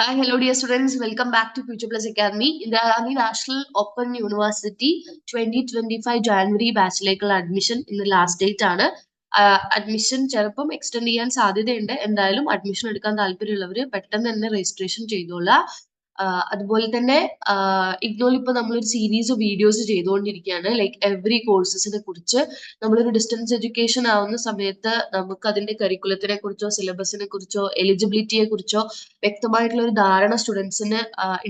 Hi, hello, dear students. Welcome back to Future Plus Academy. Indira Gandhi national open university twenty twenty five January ബാച്ചിലേക്കുള്ള admission ഇന്ന് last date ആണ് admission ചിലപ്പം extend ചെയ്യാൻ സാധ്യതയുണ്ട് എന്തായാലും admission എടുക്കാൻ താല്പര്യമുള്ളവർ പെട്ടെന്ന് തന്നെ രജിസ്ട്രേഷൻ ചെയ്തോളാം അതുപോലെ തന്നെ ഇഗ്നോയിൽ ഇപ്പൊ നമ്മളൊരു സീരീസ് വീഡിയോസ് ചെയ്തുകൊണ്ടിരിക്കുകയാണ് ലൈക്ക് എവറി കോഴ്സസിനെ കുറിച്ച് നമ്മളൊരു ഡിസ്റ്റൻസ് എഡ്യൂക്കേഷൻ ആവുന്ന സമയത്ത് നമുക്ക് അതിന്റെ കരിക്കുലത്തിനെ കുറിച്ചോ സിലബസിനെ കുറിച്ചോ എലിജിബിലിറ്റിയെ കുറിച്ചോ വ്യക്തമായിട്ടുള്ള ഒരു ധാരണ സ്റ്റുഡൻസിന്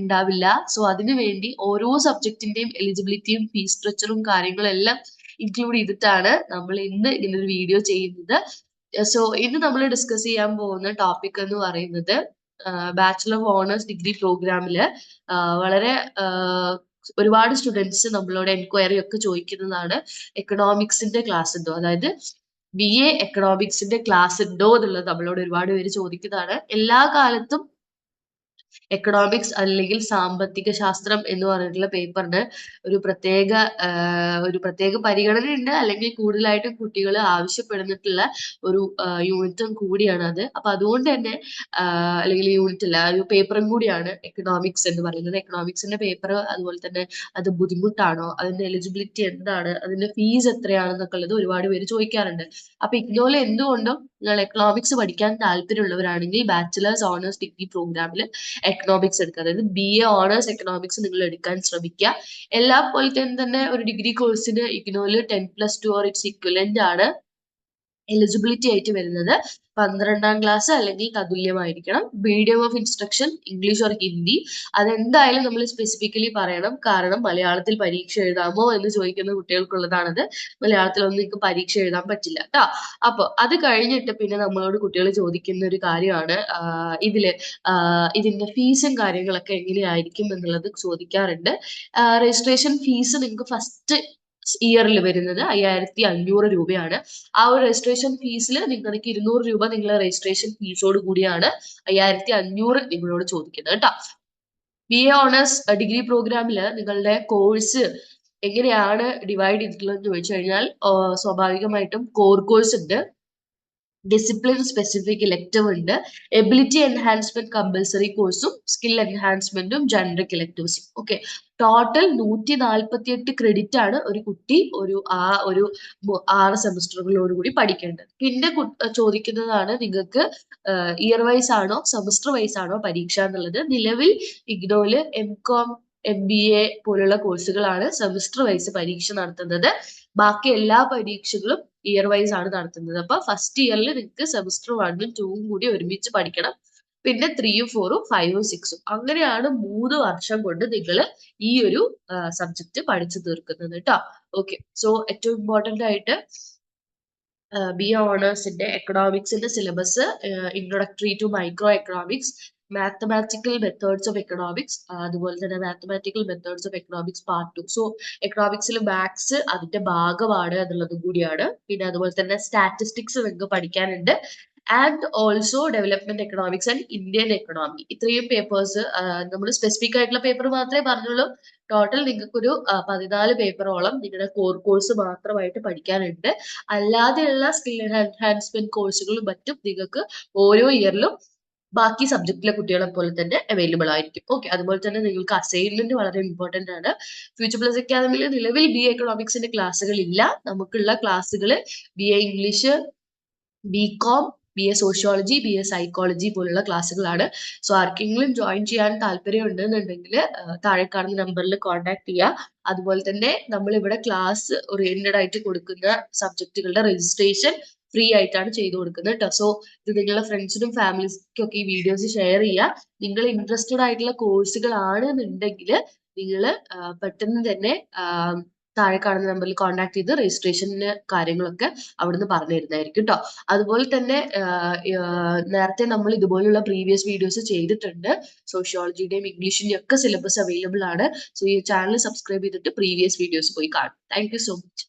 ഉണ്ടാവില്ല സോ അതിനു വേണ്ടി ഓരോ സബ്ജക്റ്റിന്റെയും എലിജിബിലിറ്റിയും ഫീസ് സ്ട്രക്ചറും കാര്യങ്ങളും എല്ലാം ഇൻക്ലൂഡ് ചെയ്തിട്ടാണ് നമ്മൾ ഇന്ന് ഇങ്ങനെ ഒരു വീഡിയോ ചെയ്യുന്നത്. സോ ഇന്ന് നമ്മൾ ഡിസ്കസ് ചെയ്യാൻ പോകുന്ന ടോപ്പിക് എന്ന് പറയുന്നത് ബാച്ചുലർ ഓഫ് ഓണേഴ്സ് ഡിഗ്രി പ്രോഗ്രാമിൽ വളരെ ഒരുപാട് സ്റ്റുഡൻസ് നമ്മളോട് എൻക്വയറി ഒക്കെ ചോദിക്കുന്നതാണ് എക്കണോമിക്സിന്റെ ക്ലാസ് ഉണ്ടോ? അതായത് ബി എ എക്കണോമിക്സിന്റെ ക്ലാസ് ഉണ്ടോ എന്നുള്ളത് നമ്മളോട് ഒരുപാട് പേര് ചോദിക്കുന്നതാണ്. എല്ലാ കാലത്തും എക്കണോമിക്സ് അല്ലെങ്കിൽ സാമ്പത്തിക ശാസ്ത്രം എന്ന് പറഞ്ഞിട്ടുള്ള പേപ്പറിന് ഒരു പ്രത്യേക ഒരു പ്രത്യേക പരിഗണന ഉണ്ട് അല്ലെങ്കിൽ കൂടുതലായിട്ടും കുട്ടികൾ ആവശ്യപ്പെടുന്നിട്ടുള്ള ഒരു യൂണിറ്റും കൂടിയാണ് അത്. അപ്പൊ അതുകൊണ്ട് തന്നെ അല്ലെങ്കിൽ യൂണിറ്റ് അല്ല ഒരു പേപ്പറും കൂടിയാണ് എക്കണോമിക്സ് എന്ന് പറയുന്നത്. എക്കണോമിക്സിന്റെ പേപ്പർ അതുപോലെ തന്നെ അത് ബുദ്ധിമുട്ടാണോ? അതിന്റെ എലിജിബിലിറ്റി എന്താണ്? അതിന്റെ ഫീസ് എത്രയാണെന്നൊക്കെ ഉള്ളത് ഒരുപാട് പേര് ചോദിക്കാറുണ്ട്. അപ്പൊ ഇഗ്നോയിൽ എന്തുകൊണ്ടും നിങ്ങൾ എക്കണോമിക്സ് പഠിക്കാൻ താല്പര്യമുള്ളവരാണെങ്കിൽ ബാച്ചിലേഴ്സ് ഓണേഴ്സ് ഡിഗ്രി പ്രോഗ്രാമിൽ എക്കണോമിക്സ് എടുക്കുക. അതായത് ബി എ ഓണേഴ്സ് എക്കണോമിക്സ് നിങ്ങൾ എടുക്കാൻ ശ്രമിക്കുക. എല്ലാ പോലെ തന്നെ ഒരു ഡിഗ്രി കോഴ്സിന് ഇഗ്നോയിൽ ten plus two or its equivalent ആണ്. എലിജിബിലിറ്റി ആയിട്ട് വരുന്നത് പന്ത്രണ്ടാം ക്ലാസ് അല്ലെങ്കിൽ തതുല്യമായിരിക്കണം. Medium of instruction English or Hindi അതെന്തായാലും നമ്മൾ സ്പെസിഫിക്കലി പറയണം. കാരണം മലയാളത്തിൽ പരീക്ഷ എഴുതാമോ എന്ന് ചോദിക്കുന്ന കുട്ടികൾക്കുള്ളതാണത്. മലയാളത്തിലൊന്നും നിങ്ങൾക്ക് പരീക്ഷ എഴുതാൻ പറ്റില്ല കേട്ടോ അപ്പൊ അത് കഴിഞ്ഞിട്ട് പിന്നെ നമ്മളോട് കുട്ടികൾ ചോദിക്കുന്ന ഒരു കാര്യമാണ്. ഇതിൽ ഇതിന്റെ ഫീസും കാര്യങ്ങളൊക്കെ എങ്ങനെയായിരിക്കും എന്നുള്ളത് ചോദിക്കാറുണ്ട്. രജിസ്ട്രേഷൻ ഫീസ് നിങ്ങൾക്ക് ഫസ്റ്റ് ഇയറിൽ വരുന്നത് അയ്യായിരത്തി അഞ്ഞൂറ് രൂപയാണ്. ആ ഒരു രജിസ്ട്രേഷൻ ഫീസിൽ നിങ്ങൾക്ക് ഇരുന്നൂറ് രൂപ നിങ്ങൾ രജിസ്ട്രേഷൻ ഫീസോട് കൂടിയാണ് അയ്യായിരത്തി അഞ്ഞൂറ് നിങ്ങളോട് ചോദിക്കുന്നത് കേട്ടോ ബി എ ഓണേഴ്സ് ഡിഗ്രി പ്രോഗ്രാമിൽ നിങ്ങളുടെ കോഴ്സ് എങ്ങനെയാണ് ഡിവൈഡ് ചെയ്തിട്ടുള്ളത് എന്ന് ചോദിച്ചു കഴിഞ്ഞാൽ സ്വാഭാവികമായിട്ടും കോർ കോഴ്സ് ഉണ്ട്. ഡിസിപ്ലിൻ സ്പെസിഫിക് ഇലക്റ്റീവ് ഉണ്ട്. എബിലിറ്റി എൻഹാൻസ്മെന്റ് കമ്പൽസറി കോഴ്സും സ്കിൽ എൻഹാൻസ്മെന്റും ജനറിക് ഇലക്റ്റീവ്സും ഓക്കെ ടോട്ടൽ നൂറ്റി നാൽപ്പത്തി എട്ട് ക്രെഡിറ്റ് ആണ് ഒരു കുട്ടി ഒരു ആ ഒരു ആറ് സെമസ്റ്ററുകളോട് കൂടി പഠിക്കേണ്ടത്. പിന്നെ ചോദിക്കുന്നതാണ് നിങ്ങൾക്ക് ഇയർ വൈസ് ആണോ സെമസ്റ്റർ വൈസ് ആണോ പരീക്ഷ എന്നുള്ളത്. നിലവിൽ ഇഗ്നോയിൽ M com M B A പോലുള്ള കോഴ്സുകളാണ് സെമസ്റ്റർ വൈസ് പരീക്ഷ നടത്തുന്നത്. ബാക്കി എല്ലാ പരീക്ഷകളും ഇയർ വൈസ് ആണ് നടത്തുന്നത്. അപ്പൊ ഫസ്റ്റ് ഇയറിൽ നിങ്ങൾക്ക് സെമിസ്റ്റർ വണ്ണും ടൂവും കൂടി ഒരുമിച്ച് പഠിക്കണം. പിന്നെ ത്രീയും ഫോറും ഫൈവും സിക്സും അങ്ങനെയാണ് മൂന്ന് വർഷം കൊണ്ട് നിങ്ങൾ ഈ ഒരു സബ്ജക്ട് പഠിച്ചു തീർക്കുന്നത് കേട്ടോ ഓക്കെ സോ ഏറ്റവും ഇമ്പോർട്ടന്റ് ആയിട്ട് ബി എ ഓണേഴ്സിന്റെ എക്കണോമിക്സിന്റെ syllabus introductory to micro economics mathematical methods of economics അതുപോലെ തന്നെ mathematical methods of economics part two so എക്കണോമിക്സിൽ maths അതിന്റെ ഭാഗമാണ് എന്നുള്ളതും കൂടിയാണ്. പിന്നെ അതുപോലെ തന്നെ സ്റ്റാറ്റിസ്റ്റിക്സ് നിങ്ങൾക്ക് പഠിക്കാനുണ്ട്. And also development economics and Indian economy ഇത്രയും പേപ്പേഴ്സ് നമ്മൾ സ്പെസിഫിക് ആയിട്ടുള്ള പേപ്പർ മാത്രമേ പറഞ്ഞുള്ളൂ. ടോട്ടൽ നിങ്ങൾക്ക് ഒരു പതിനാല് പേപ്പറോളം നിങ്ങളുടെ കോർ കോഴ്സ് മാത്രമായിട്ട് പഠിക്കാനുണ്ട്. അല്ലാതെയുള്ള സ്കിൽ എൻഹാൻസ്മെന്റ് കോഴ്സുകളും മറ്റും നിങ്ങൾക്ക് ഓരോ ഇയറിലും ബാക്കി സബ്ജക്റ്റിലെ കുട്ടികളെ പോലെ തന്നെ അവൈലബിൾ ആയിരിക്കും. ഓക്കെ അതുപോലെ തന്നെ നിങ്ങൾക്ക് അസൈൻമെന്റ് വളരെ ഇമ്പോർട്ടന്റ് ആണ്. ഫ്യൂച്ചർ പ്ലസ് അക്കാദമിയിൽ നിലവിൽ ബി എക്കണോമിക്സിന്റെ ക്ലാസ്സുകൾ ഇല്ല നമുക്കുള്ള ക്ലാസ്സുകൾ B A English B com B A sociology B A psychology പോലുള്ള ക്ലാസ്സുകളാണ്. സോ ആർക്കെങ്കിലും ജോയിൻ ചെയ്യാൻ താല്പര്യം ഉണ്ടെന്നുണ്ടെങ്കിൽ താഴെ കാണുന്ന നമ്പറിൽ കോൺടാക്ട് ചെയ്യുക അതുപോലെ തന്നെ നമ്മൾ ഇവിടെ ക്ലാസ് ഓറിയന്റഡ് ആയിട്ട് കൊടുക്കുന്ന സബ്ജക്റ്റുകളുടെ രജിസ്ട്രേഷൻ ഫ്രീ ആയിട്ടാണ് ചെയ്തു കൊടുക്കുന്നത് കേട്ടോ സോ ഇത് നിങ്ങളുടെ ഫ്രണ്ട്സിനും ഫാമിലീസിനും ഒക്കെ ഈ വീഡിയോസ് ഷെയർ ചെയ്യുക നിങ്ങൾ ഇൻട്രസ്റ്റഡ് ആയിട്ടുള്ള കോഴ്സുകളാണ് എന്നുണ്ടെങ്കിൽ നിങ്ങൾ പെട്ടെന്ന് തന്നെ താഴെ കാണുന്ന നമ്പറിൽ കോൺടാക്ട് ചെയ്ത് രജിസ്ട്രേഷന് കാര്യങ്ങളൊക്കെ അവിടുന്ന് പറഞ്ഞു തരുന്നതായിരിക്കും കേട്ടോ അതുപോലെ തന്നെ നേരത്തെ നമ്മൾ ഇതുപോലുള്ള പ്രീവിയസ് വീഡിയോസ് ചെയ്തിട്ടുണ്ട്. സോഷ്യോളജിയുടെയും ഇംഗ്ലീഷിന്റെയും ഒക്കെ സിലബസ് അവൈലബിൾ ആണ്. സോ ഈ ചാനൽ സബ്സ്ക്രൈബ് ചെയ്തിട്ട് പ്രീവിയസ് വീഡിയോസ് പോയി കാണും. Thank so much